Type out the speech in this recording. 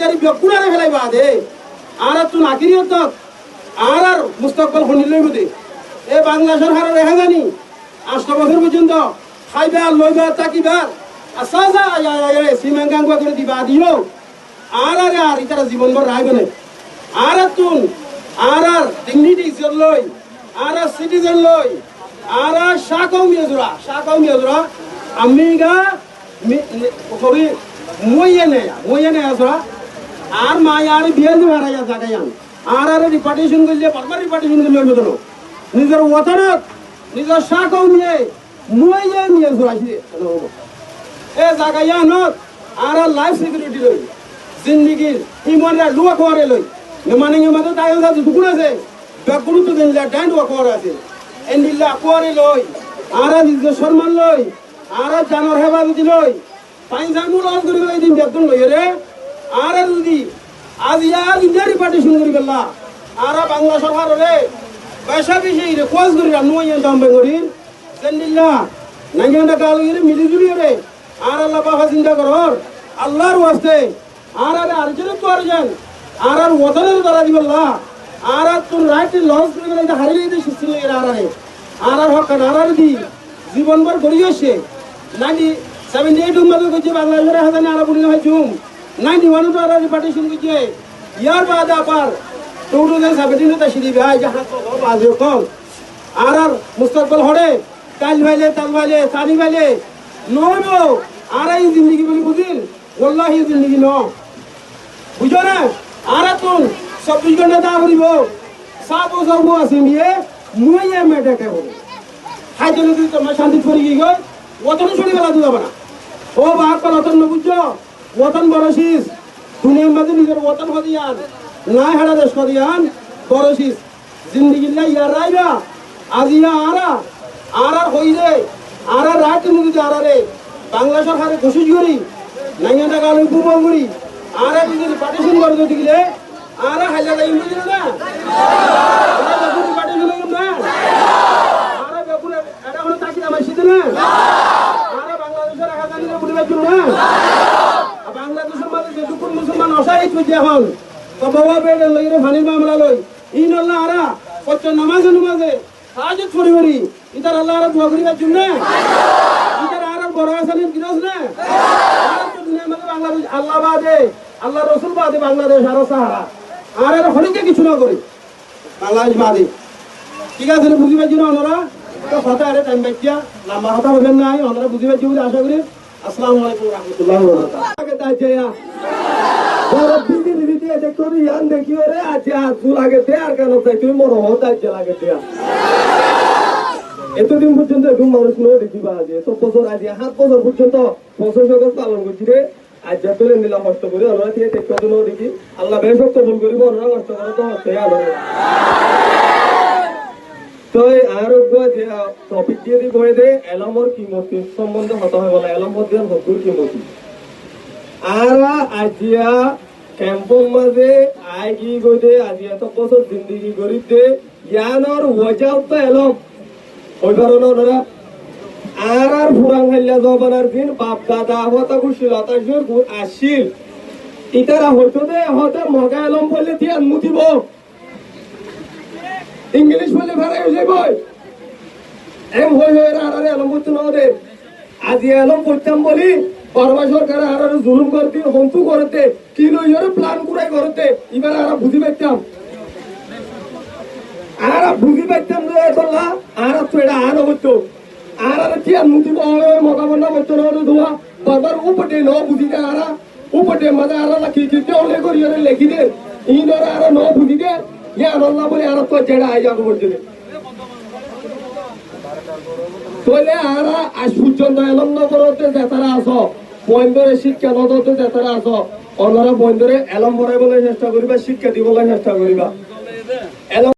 দাঁড়ি বেকুড়ারে ফেলাই বা দে, আর তুই নাকিরি তক আর আর মুস্তকবল শুনিলই এ বাংলা সরকারের জানি আষ্ট বছর পর্যন্ত খাইবার লইবার তাকিবার আচ্ছা আচ্ছা সিমেন্ট গাঙ্গুয়া করে দিবা দিও। আর আর আর ইতারা জীবন ভর রাখবে না আর তুন, আর আর ডিগনিটি ইজ্জত লই আর আর সিটিজেন লই আর আর শাকাও মিয়াজুরা শাকাও মিয়াজুরা আমি গা কবি মইয়ে নে মইয়ে নে আসরা আর মা আর বিয়ে দি হারা যা জাগায়ান আর আর রিপার্টিশন করলে বারবার রিপার্টিশন করলে হইবে নিজের ওতনত নিজের শাকাও নিয়ে মইয়ে নিয়ে জুরাইছি এ জাগায়ানত আর আর লাইফ সিকিউরিটি লই, জিন্দিগির ইমানরা লুয়া খোয়ারে লই। মানে ইমানে দায়ন সাথে দুকুন আছে বেগুরু তো দিন ডাইন ওয়া খোয়ারে আছে। এন্ডিল্লা খোয়ারে লই, আর নিজের সম্মান লই, আর জানোর হেফাজতি লই। পাইন জানুর অন করি লই দিন বেতন লই রে আর যদি আজ ইয়ার ইন্ডিয়া রিপার্টিশন করি গেলা আর বাংলা সরকার রে পয়সা বেশি, রে কোয়াজ করি রান্নু ইয়ান দাম বেঙ্গরির কাল ইরে মিলি জুলি রে আর আল্লাহ বাবা চিন্তা করর আল্লাহর ওয়াস্তে, আর আর আর্জেন তো আর্জেন আর আর ওতনের দ্বারা দিবল্লা আর আর তোর রাইট লস করে গেলে হারিয়ে দিতে এর আর আরে। আর আর হক, আর আর দি জীবন ভর গড়িয়েছে নাইনটি সেভেন্টি এইট উম্মাদ করছে বাংলাদেশের হাজানে আর বলি হয় জুম নাইনটি ওয়ান তো রিপার্টিশন করছে ইয়ার বাদ আপার টু থাউজেন্ড সেভেন্টিনে তা সিঁড়ি ভাই যাহা আজ কম আর আর মুস্তকবল হরে কাল ভাইলে, তাল ভাইলে, সানি ভাইলে নইব আর এই জিন্দগি বলি বুঝিল? ওল্লাহি জিন্দগি ন বুঝো না? আর তুন চব্বিশ ঘণ্টা দা করিব। আছে দিয়ে মুয়ে মেটাকে বলে। খাইতে যদি তোমার শান্তি করি গিয়ে গই। ওতন ছড়ি গেলা দুধ না। ও কল অতন বুঝছ? ওতন বড়শিস দুনিয়ার মাঝে নিজের ওতন হদিয়ান। নাই হারা দেশ হদিয়ান। বড়শিস জিন্দগি লাই ইয়ার রাইবা আজ ইয়া আরা। আর হইলে। আর রাত নদীতে আর আরে বাংলা সরকারে ঘোষিত করি। নাইয়া টাকা লই কুপন করি। আর যদি পার্টিশন করে যদি গেলে, আর হাইলা যাই বুঝিল না? পার্টিশন না? আর বেগুনি এটা হলো তাকি আমার শীতে না আর আর বাংলাদেশের রাখা জানি না বুঝিবার জন্য না আর বাংলাদেশের মাঝে যে দুপুর অসাহিত হইছে এখন তো বাবা আল্লাহ আরা কচ্চ নামাজে। নামাজে করি করি ইতার আল্লাহ আরা দোয়া করিবার জন্য ইতার আর বাংলাদেশ আল্লাহ বাদে। আল্লাহ রসুল আরও হরিকে কিছু না করি। বাংলাদেশ বাদে। ঠিক আছে বুঝিবার জন্য ওনারা তো কথা আরে টাইম বাইতিয়া লম্বা নাই। ওনারা বুঝিবার জন্য আশা করি। আসসালামু রহমতুল্লাহ আগে তাইছে বড় বিধি বিধি এটা করি ইয়ান দেখিও রে আছে আর ফুল দে, আর কেন তাই তুই হো লাগে দেয়া এতদিন পর্যন্ত এরকম মানুষ নয় দেখিবা আজ এত বছর আজ, সাত বছর পর্যন্ত বছর সকল পালন করছি রে। আজ যা তুলে নিলাম, কষ্ট করে ওনারা থেকে দেখতে তো নয় দেখি। আল্লাহ বেশ কবুল করিব ওনারা কষ্ট করে তো হচ্ছে আলো তো যে টপিক দিয়ে দিব দে এলমর কিমতি সম্বন্ধে হতে হয় বলে এলমর দিয়ে হকুর কিমতি। আর আজিয়া ক্যাম্পর মাঝে আইগি গইদে আজি এত বছর জিন্দিগি গরিব দে ইয়ানোর ওয়াজাও তো এলম। ওই কারণে ওনারা আর আর ফুরাং হাল্লা জবানার দিন বাপ দাদা হতা খুশিল হতাশর আসিল ইতারা হয়তো দে হতে মগা এলম বললে দিয়ে মুতিব ইংলিশ বলে ফেরাই হয়ে যাই বই এম হয়ে হয়ে আর আর এলম করতে না দে। আজি এলম করতাম বলি বারবার সরকার আর জুলুম করতে হন্তু করতে, কি লইরে প্ল্যান কুরাই করতে, এবার আর বুঝি পাইতাম। আর বুঝি পাইতাম যে বললা আর তো এটা আর হইতো। আর আর কি মুতি মগা বন্না করতে না ধোয়া। বারবার উপটে ন বুঝি দে আর, উপটে মাঝে আর কি কি অনেক করি লেখি দে। ইনর আর ন দে, ইয়া বলে আর তো যেটা আই যাব তোলে আমরা আজ পর্যন্ত এলম নগরতে যেতারা আস বন্ধরে শিক্ষা নদতে যেতারা আস অন্যরা বন্ধরে এলম ভরাইবলৈ চেষ্টা করিবা শিক্ষা দিবলৈ চেষ্টা করিবা এলম